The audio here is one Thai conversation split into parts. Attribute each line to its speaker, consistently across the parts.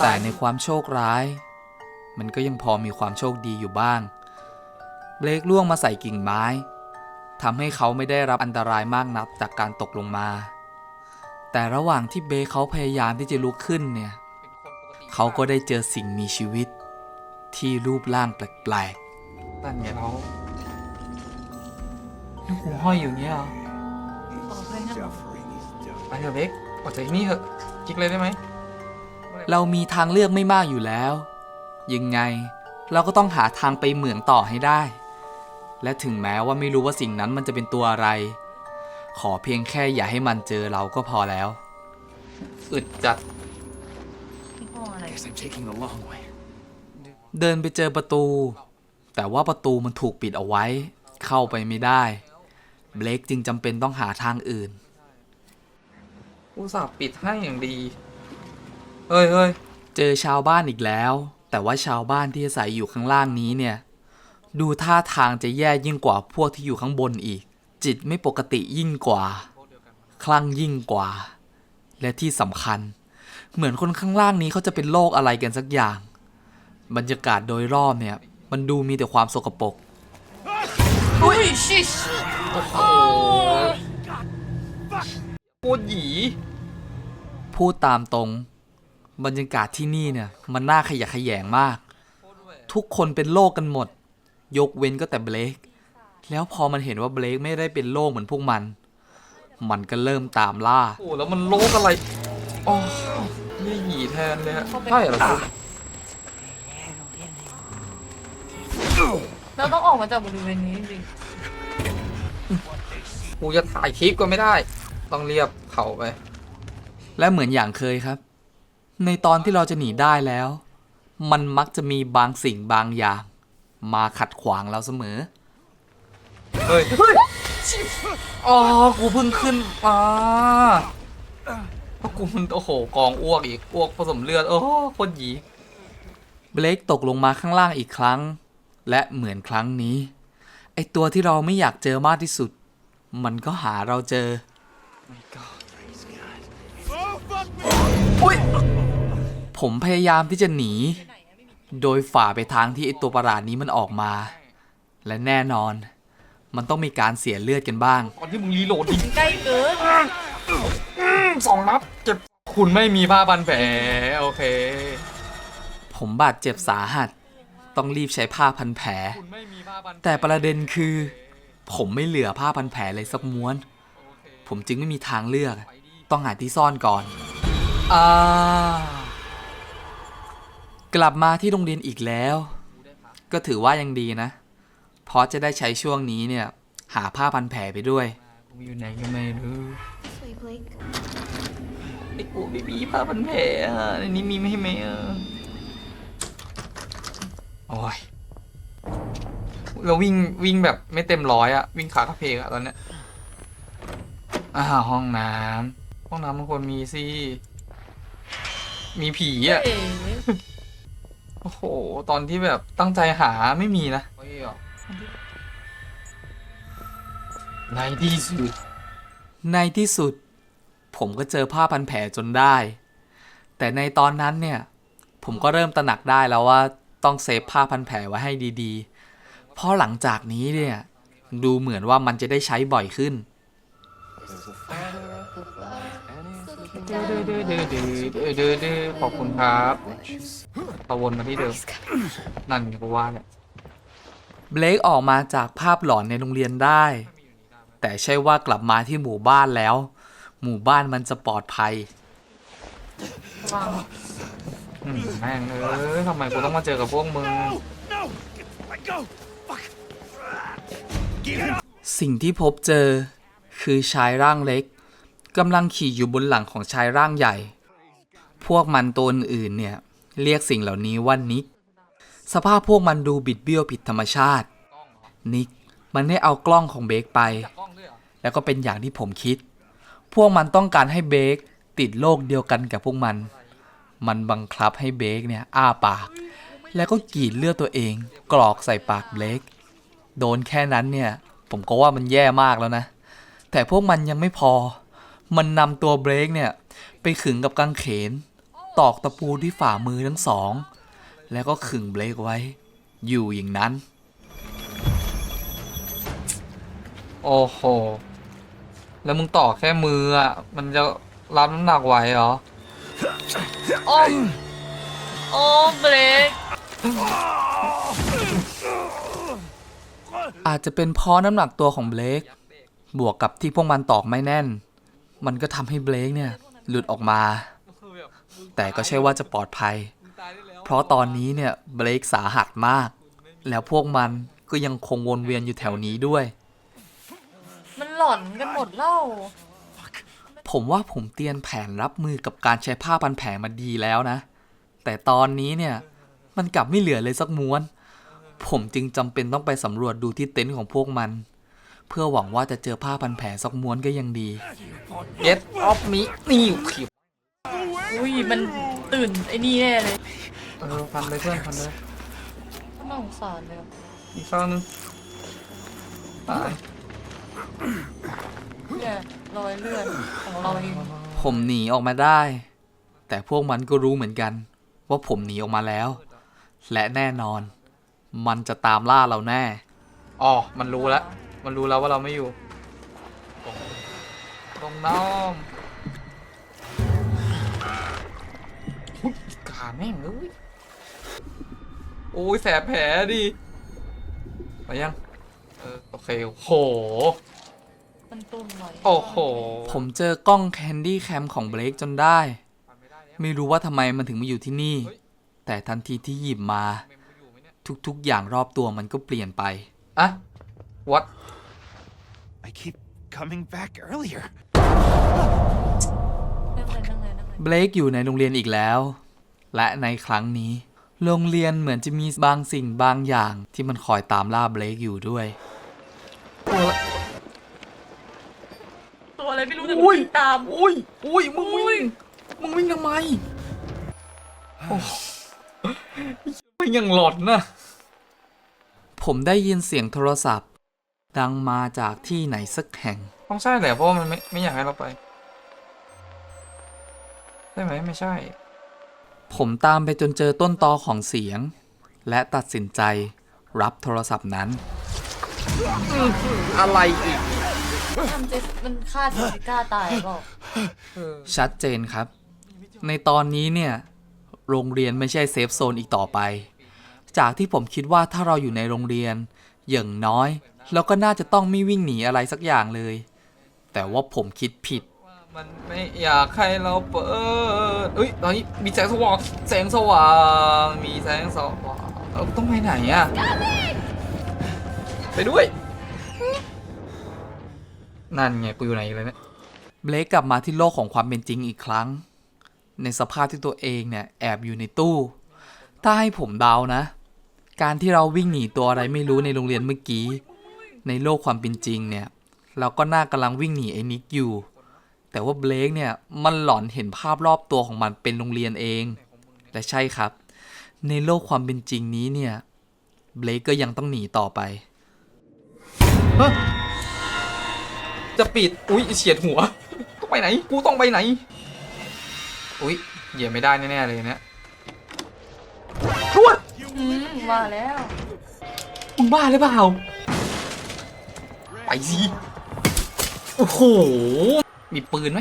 Speaker 1: แต่ในความโชคร้าย มันก็ยังพอมีความโชคดีอยู่บ้าง เบลกล่วงมาใส่กิ่งไม้ทำให้เขาไม่ได้รับอันตรายมากนักจากการตกลงมา แต่ระหว่างที่เบคเขาพยายามที่จะลุกขึ้นเนี่ย เขาก็ได้เจอสิ่งมีชีวิต ที่รูปร่างแปลก
Speaker 2: นั่นไงเราลูกหูห้อยอยู่เนี้ยเหรอไปเถอะเบกออกจากที่นี่เถอะจิกเลยได้ไหม
Speaker 1: ๆ เรามีทางเลือกไม่มากอยู่แล้ว ยังไงเราก็ต้องหาทางไปเหมืองต่อให้ได้ และถึงแม้ว่าไม่รู้ว่าสิ่งนั้นมันจะเป็นตัวอะไร ขอเพียงแค่อย่าให้มันเจอเราก็พอแล้ว
Speaker 2: อึดจัด
Speaker 3: Guess I'm taking the long way.
Speaker 1: เดินไปเจอประตู แต่ว่าประตูมันถูกปิดเอาไว้ เข้าไปไม่ได้ เบลกจึงจำเป็นต้องหาทางอื่น
Speaker 2: อุตส่าห์ปิดให้อย่างดี เฮ้ยเฮ้ย
Speaker 1: เจอชาวบ้านอีกแล้ว แต่ว่าชาวบ้านที่อาศัยอยู่ข้างล่างนี้เนี่ย ดูท่าทางจะแย่ยิ่งกว่าพวกที่อยู่ข้างบนอีก จิตไม่ปกติยิ่งกว่า คลั่งยิ่งกว่า และที่สำคัญ เหมือนคนข้างล่างนี้เขาจะเป็นโรคอะไรกันสักอย่าง บรรยากาศโดยรอบเนี่ย มันดูมีแต่ความสกปรก
Speaker 2: อุ้ยชิชโอ้โหโคตรหยี
Speaker 1: พูดตามตรง บรรยากาศที่นี่เนี่ยมันน่าขยะแขยงมาก ทุกคนเป็นโรคกันหมด ยกเว้นก็แต่เบลกแล้วพอมันเห็นว่าเบลกไม่ได้เป็นโรคเหมือนพวกมัน มันก็เริ่มตามล่า
Speaker 2: โอ้แล้วมันโลกอะไรอ๋อนี่หยีแทนเลยฮะใช่เหรอคุณ
Speaker 4: เราต้องออกมาจากบริเวณนี้จริง
Speaker 2: กูจะถ่ายคลิปก็ไม่ได้ ต้องเรียบเขาไป
Speaker 1: และเหมือนอย่างเคยครับ ในตอนที่เราจะหนีได้แล้ว มันมักจะมีบางสิ่งบางอย่าง มาขัดขวางเราเสมอ
Speaker 2: เฮ้ยเฮ้ยอ๋อ กูเพิ่งขึ้นมาเพราะกูมันโอ้โหกองอ้วกอีกอ้วกผสมเลือด โอ้โหโคตรหยี
Speaker 1: เบลกตกลงมาข้างล่างอีกครั้ง และเหมือนครั้งนี้ ไอตัวที่เราไม่อยากเจอมากที่สุด มันก็หาเราเจอ
Speaker 2: อุ้ย
Speaker 1: ผมพยายามที่จะหนี โดยฝ่าไปทางที่ไอตัวประหลาดนี้มันออกมา และแน่นอน มันต้องมีการเสียเลือดกันบ้าง
Speaker 2: ตอนที่มึงรีโหลดดิ
Speaker 4: ใกล้เกิน
Speaker 2: สองนัดเจ็บคุณไม่มีผ้าพันแผลโอเค
Speaker 1: ผมบาดเจ็บสาหัส ต้องรีบใช้ผ้าพันแผล
Speaker 2: คุณไม่มีผ้าพัน
Speaker 1: แต่ประเด็นคือ ผมไม่เหลือผ้าพันแผลเลยสักม้วน ผมจึงไม่มีทางเลือก ต้องหาที่ซ่อนก่อน
Speaker 2: อ่า
Speaker 1: กลับมาที่โรงเรียนอีกแล้ว ก็ถือว่ายังดีนะ เพราะจะได้ใช้ช่วงนี้เนี่ย หาผ้าพันแผลไปด้วย
Speaker 2: กูอยู่ไหนก็ไม่รู้
Speaker 5: This way, Blake.
Speaker 2: ไอ้กูไม่มีผ้าพันแผลอะในนี้มีไหมไหมอะโอ้ยเราวิ่งวิ่งแบบไม่เต็มร้อยอะวิ่งขากระเพกอะตอนเนี้ยอ่าห้องน้ำห้องน้ำมันควรมีสิมีผีอะ
Speaker 4: เอ๋
Speaker 2: โอ้โห ตอนที่แบบตั้งใจหาไม่มีนะในที่สุด
Speaker 1: ในที่สุด ผมก็เจอผ้าพันแผลจนได้ แต่ในตอนนั้นเนี่ย ผมก็เริ่มตระหนักได้แล้วว่าต้องเซฟผ้าพันแผลไว้ให้ดีๆ เพราะหลังจากนี้เนี่ย ดูเหมือนว่ามันจะได้ใช้บ่อยขึ้น
Speaker 2: ดื้อดื้อดื้อดื้อดื้อดื้อดื้อขอบคุณครับพอวนมาที่เดิม นั่นกูว่าเนี่ย
Speaker 1: เบลกออกมาจากภาพหลอนในโรงเรียนได้ แต่ใช่ว่ากลับมาที่หมู่บ้านแล้ว หมู่บ้านมันจะปลอดภัย
Speaker 2: อืมแม่งเอ้ยทำไมกูต้องมาเจอกับพวกมึง
Speaker 1: สิ่งที่พบเจอ คือชายร่างเล็ก กำลังขี่อยู่บนหลังของชายร่างใหญ่ พวกมันตัวอื่นเนี่ย เรียกสิ่งเหล่านี้ว่านิก สภาพพวกมันดูบิดเบี้ยวผิดธรรมชาติ นิกมันได้เอากล้องของเบคไป แล้วก็เป็นอย่างที่ผมคิด พวกมันต้องการให้เบคติดโรคเดียวกันกับพวกมัน มันบังคับให้เบคเนี่ยอ้าปาก แล้วก็กรีดเลือดตัวเอง กรอกใส่ปากเบคโดนแค่นั้นเนี่ย ผมก็ว่ามันแย่มากแล้วนะ แต่พวกมันยังไม่พอ มันนำตัวเบรกเนี่ย ไปขึงกับกางเขน ตอกตะปูที่ฝ่ามือทั้งสอง แล้วก็ขึงเบลกไว้ อยู่อย่างนั้น
Speaker 2: โอ้โห แล้วมึงต่อแค่มืออะ มันจะรับน้ำหนักไหวเหรอ
Speaker 4: โอ้โอ้เบรก
Speaker 1: อาจจะเป็นเพราะน้ำหนักตัวของเบลกบวกกับที่พวกมันตอกไม่แน่น มันก็ทำให้เบลกเนี่ยหลุดออกมา แต่ก็ใช่ว่าจะปลอดภัย เพราะตอนนี้เนี่ยเบลกสาหัสมาก แล้วพวกมันก็ยังคงวนเวียนอยู่แถวนี้ด้วย
Speaker 4: มันหลอนกันหมดเล่า
Speaker 1: ผมว่าผมเตรียมแผนรับมือกับการใช้ผ้าพันแผลมาดีแล้วนะ แต่ตอนนี้เนี่ยมันกลับไม่เหลือเลยสักม้วน ผมจึงจำเป็นต้องไปสำรวจดูที่เต็นท์ของพวกมัน เพื่อหวังว่าจะเจอผ้าพันแผลสักม้วนก็ยังดี
Speaker 2: Get off me นี่ขีบ
Speaker 4: อุ้ยมันตื่นไอ้นี่แน่เลย
Speaker 2: เออพันเลยเพื่อนพันเลย
Speaker 4: น่าสงสารเลย
Speaker 2: อีกข้างนึงตาย
Speaker 4: เนี่ยรอยเลือดของเราเอง
Speaker 1: ผมหนีออกมาได้ แต่พวกมันก็รู้เหมือนกัน ว่าผมหนีออกมาแล้ว และแน่นอน มันจะตามล่าเราแน่
Speaker 2: อ๋อมันรู้แล้ว มันรู้แล้วว่าเราไม่อยู่ตรงน้องอุ๊ยกาแม่งเอ้ยโอ้ยแสบแผลดิไปยัง เออโอเค โอ้โห
Speaker 4: มันตุ่มหน่อย
Speaker 2: โอ้โห
Speaker 1: ผมเจอกล้องแคนดี้แคมของเบลกจนได้ ไม่รู้ว่าทำไมมันถึงมาอยู่ที่นี่ แต่ทันทีที่หยิบมา ทุกๆอย่างรอบตัวมันก็เปลี่ยนไป
Speaker 2: อะ what
Speaker 3: I keep coming back earlier.
Speaker 4: นั่งเลยนั่งเลยนั่งเลย
Speaker 1: เบลกอยู่ในโรงเรียนอีกแล้ว และในครั้งนี้ โรงเรียนเหมือนจะมีบางสิ่งบางอย่างที่มันคอยตามล่าเบลกอยู่ด้วย
Speaker 4: ตัวอะไรไม่รู้แต่
Speaker 2: อุ้
Speaker 4: มัน
Speaker 2: ย
Speaker 4: วิ่งตาม
Speaker 2: อุ้ยอุ้ยมึงวิ่งมึงวิ่งทำไมโอ้วิ่งยังหลอนนะ
Speaker 1: ผมได้ยินเสียงโทรศัพท์ ดังมาจากที่ไหนสักแห่ง
Speaker 2: ต้องใช่แหละเพราะว่ามันไม่ไม่อยากให้เราไปใช่ไหมไม่ใช่
Speaker 1: ผมตามไปจนเจอต้นตอของเสียง และตัดสินใจรับโทรศัพท์นั้น
Speaker 2: อะไรอีก
Speaker 4: ทำเจสมันฆ่าเจสสิก้าตายเปล่า
Speaker 1: ชัดเจนครับ ในตอนนี้เนี่ย โรงเรียนไม่ใช่เซฟโซนอีกต่อไป จากที่ผมคิดว่าถ้าเราอยู่ในโรงเรียน อย่างน้อย เราก็น่าจะต้องไม่วิ่งหนีอะไรสักอย่างเลย แต่ว่าผมคิดผิด
Speaker 2: มันไม่อยากให้เราเปิดเอ้ยตอนนี้มีแสงสว่างแสงสว่างมีแสงสว่างเราต้องไปไหนอะไปด้วย นั่นไงกูอยู่ไหนเลยเนี่ย
Speaker 1: เบลกกลับมาที่โลกของความเป็นจริงอีกครั้ง ในสภาพที่ตัวเองเนี่ยแอบอยู่ในตู้ ถ้าให้ผมเดานะ การที่เราวิ่งหนีตัวอะไรไม่รู้ในโรงเรียนเมื่อกี้ ในโลกความเป็นจริงเนี่ย เราก็น่ากำลังวิ่งหนีไอ้นิกอยู่ แต่ว่าเบลกเนี่ยมันหลอนเห็นภาพรอบตัวของมันเป็นโรงเรียนเอง และใช่ครับ ในโลกความเป็นจริงนี้เนี่ย เบลกก็ยังต้องหนีต่อไป
Speaker 2: จะปิด อุ้ยเฉียดหัวต้องไปไหน กูต้องไปไหน อุ้ยเหยียบไม่ได้แน่ๆเลยเนี่ยรวด
Speaker 4: อืมมาแล้ว
Speaker 2: มึงบ้าหรือเปล่า ไปสิ โอ้โห มีปืนไหม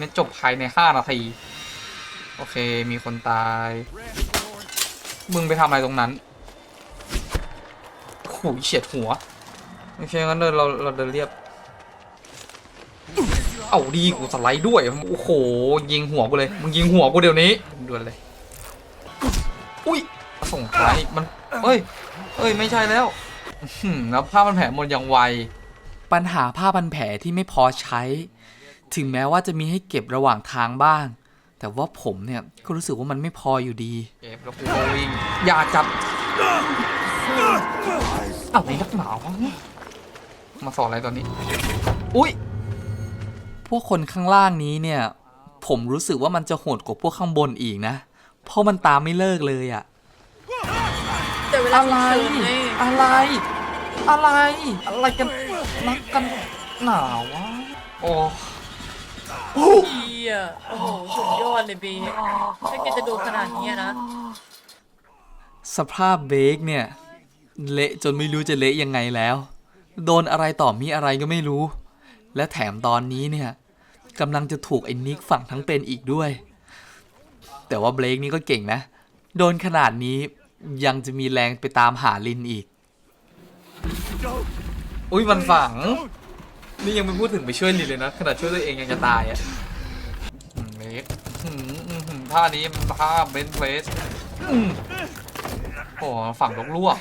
Speaker 2: มันจบภายในห้านาที โอเค มีคนตาย มึงไปทำอะไรตรงนั้นโอ้โหเฉียดหัว โอเค งั้นเดินเราเราเดินเรียบ เอาดีกูสไลด์ด้วย โอ้โห ยิงหัวกูเลย มึงยิงหัวกูเดี๋ยวนี้ด่วนเลย อุ้ยส่งท้ายมันเอ้ย เอ้ย ไม่ใช่แล้วแล้วผ้ามันแผลหมดอย่างไว
Speaker 1: ปัญหาผ้าพันแผลที่ไม่พอใช้ ถึงแม้ว่าจะมีให้เก็บระหว่างทางบ้าง แต่ว่าผมเนี่ยก็รู้สึกว่ามันไม่พออยู่ดี
Speaker 2: เก็บแล้วกูก็วิ่งอย่าจับอะไรนักหนาวะมาสอนอะไรตอนนี้ อุ้ย
Speaker 1: พวกคนข้างล่างนี้เนี่ย ผมรู้สึกว่ามันจะโหดกว่าพวกข้างบนอีกนะ เพราะมันตามไม่เลิกเลยอะ่ะ
Speaker 4: แต่เวลา
Speaker 2: อะไร
Speaker 4: ฉุกเฉินไง
Speaker 2: อะไร อะไร อะไรกัน นักกันหนาววะโอ้
Speaker 4: เฮียโอ้โหสุดยอดเลยเบสถ้าแกจะโดนขนาดนี้อะนะ
Speaker 1: สภาพเบคเนี่ย เละจนไม่รู้จะเละยังไงแล้ว โดนอะไรต่อมีอะไรก็ไม่รู้ และแถมตอนนี้เนี่ยกำลังจะถูกไอ้นิกฝั่งทั้งเป็นอีกด้วย แต่ว่าเบลกนี่ก็เก่งนะ โดนขนาดนี้ยังจะมีแรงไปตามหาลินอีก
Speaker 2: อุ้ยมันฝัง นี่ยังไม่พูดถึงไปช่วยลินเลยนะขนาดช่วยตัวเองยังจะตายอะอืมเล็กอืมอืมอืมท่านี้มันท่าเบนเพลสอืมโอ้ฝั่งลกลวก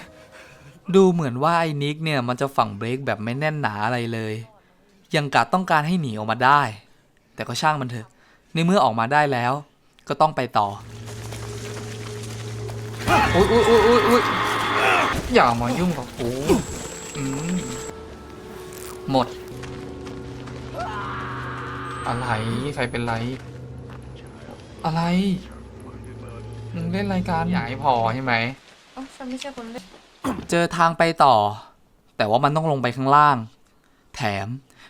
Speaker 1: ดูเหมือนว่าไอ้นิกเนี่ยมันจะฝังเบรกแบบไม่แน่นหนาอะไรเลย ยังกะต้องการให้หนีออกมาได้ แต่ก็ช่างมันเถอะ ในเมื่อออกมาได้แล้ว ก็ต้องไปต่อ
Speaker 2: อุ้ยอุ้ยอุ้ยอุ้ยอุ้ยอย่ามายุ่งกับกูอืม หมด อะไรใครเป็นไร อะไรมึงเล่นรายการใหญ่พอใช่ไหม
Speaker 4: เอ้าฉันไม่ใช่คนเล่น
Speaker 1: เจอทางไปต่อ แต่ว่ามันต้องลงไปข้างล่าง แถม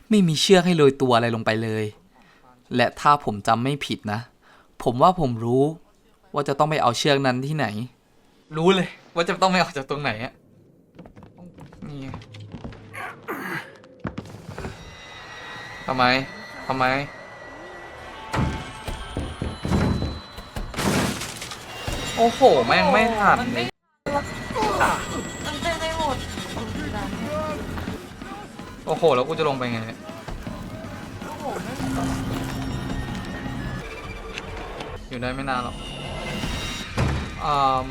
Speaker 1: ไม่มีเชือกให้โรยตัวอะไรลงไปเลย และถ้าผมจำไม่ผิดนะ ผมว่าผมรู้ ว่าจะต้องไปเอาเชือกนั้นที่ไหน
Speaker 2: รู้เลย ว่าจะต้องไม่ออกจากตรงไหนอะนี่ไง ทำไมทำไมโอ้โห แม่งไม่ทัน
Speaker 4: มันไม่มันเต้นได้หมด
Speaker 2: โอ้โห แล้วกูจะลงไปไงเนี่ย
Speaker 4: โอ้โหไม่
Speaker 2: อยู่ได้ไม่นานหรอกอืม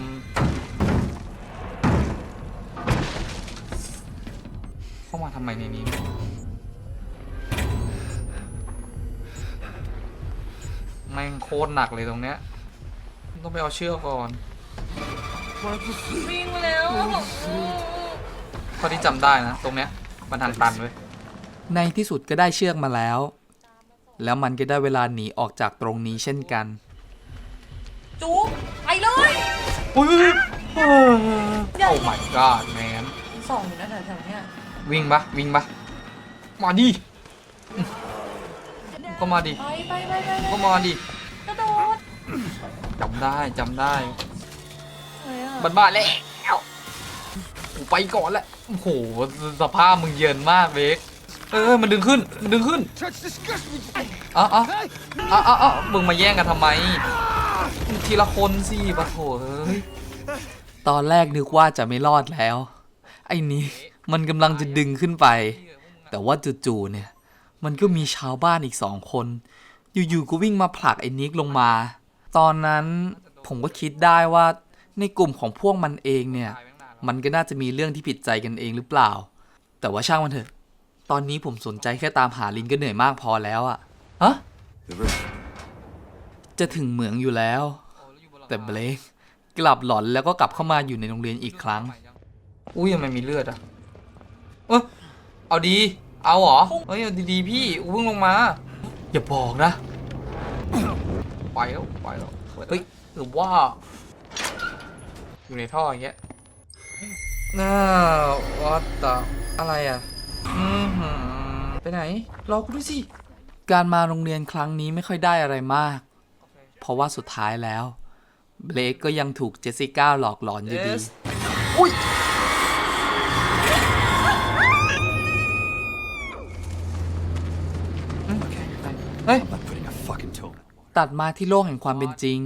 Speaker 2: เข้ามาทำไมในนี้ ม่งโคตรหนักเลยตรงเนี้ย ต้องไปเอาเชือกก่อน
Speaker 4: วิ่งมาแล้ว
Speaker 2: เท่าที่จำได้นะ ตรงเนี้ยมันทางตันเว้ย
Speaker 1: ในที่สุดก็ได้เชือกมาแล้ว แล้วมันก็ได้เวลาหนีออกจากตรงนี้เช่นกัน
Speaker 4: จุ๊บไปเลย
Speaker 2: อุ้ยโอ้ my god man
Speaker 4: สองอยู่นะแถวๆเนี้ย
Speaker 2: วิ่งปะวิ่งปะมาดิ ก็มาดิ
Speaker 4: ไปไปไปไปไป
Speaker 2: ก็มาดิ
Speaker 4: กระโดด
Speaker 2: จำได้จำได้
Speaker 4: อะไรอะ
Speaker 2: บ้านบ้านแล้วกูไปก่อนแหละโอ้โหสภาพมึงเยินมากเบกเออมันดึงขึ้นมันดึงขึ้นอ๋อาเอ๋อาเอ๋อมึงมาแย่งกันทำไม ทีละคนสิปะโถเอ้ย
Speaker 1: ตอนแรกนึกว่าจะไม่รอดแล้ว ไอ้นี้มันกำลังจะดึงขึ้นไป แต่ว่าจู่ๆเนี่ย มันก็มีชาวบ้านอีกสองคน อยู่ๆก็วิ่งมาผลักไอ้นิกลงมา ตอนนั้นผมก็คิดได้ว่าในกลุ่มของพวกมันเองเนี่ย มันก็น่าจะมีเรื่องที่ผิดใจกันเองหรือเปล่า แต่ว่าช่างมันเถอะ ตอนนี้ผมสนใจแค่ตามหาลินก็เหนื่อยมากพอแล้วอะ
Speaker 2: ฮะ
Speaker 1: จะถึงเหมืองอยู่แล้ว แต่เบลกกลับหลอนแล้วก็กลับเข้ามาอยู่ในโรงเรียนอีกครั้ง
Speaker 2: อุ้ยทำไม่มีเลือดอะเออเอาดี เอาเหรอ เฮ้ยเอาดีๆพี่กูเพิ่งลงมา อย่าบอกนะ ไปแล้วไปแล้ว เฮ้ยหรือว่า อยู่ในท่ออย่างเงี้ยน่าวัดตาอะไรอะไปไหน รอกูด้วยสิ
Speaker 1: การมาโรงเรียนครั้งนี้ไม่ค่อยได้อะไรมาก เพราะว่าสุดท้ายแล้ว เบลกก็ยังถูกเจสสิก้าหลอกหลอนอยู่ดี
Speaker 2: อุ้ย เฮ้ย
Speaker 3: I'm putting a fucking toe.
Speaker 1: ตัดมาที่โลกแห่งความเป็นจริง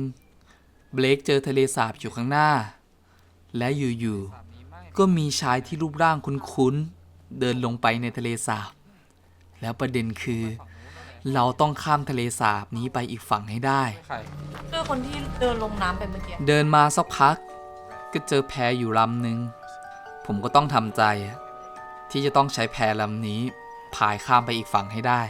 Speaker 1: เบลกเจอทะเลสาบอยู่ข้างหน้า และอยู่ๆ ก็มีชายที่รูปร่างคุ้นๆ เดินลงไปในทะเลสาบ แล้วประเด็นคือ เราต้องข้ามทะเลสาบนี้ไปอีกฝั่งให้ได้
Speaker 2: ใคร
Speaker 4: เจอคนที่เดินลงน้ำไปเมื่อกี้
Speaker 1: เดินมาสักพัก ก็เจอแพอยู่ลำหนึ่ง ผมก็ต้องทำใจอะที่จะต้องใช้แพลำนี้พายข้ามไปอีกฝั่งให้ได้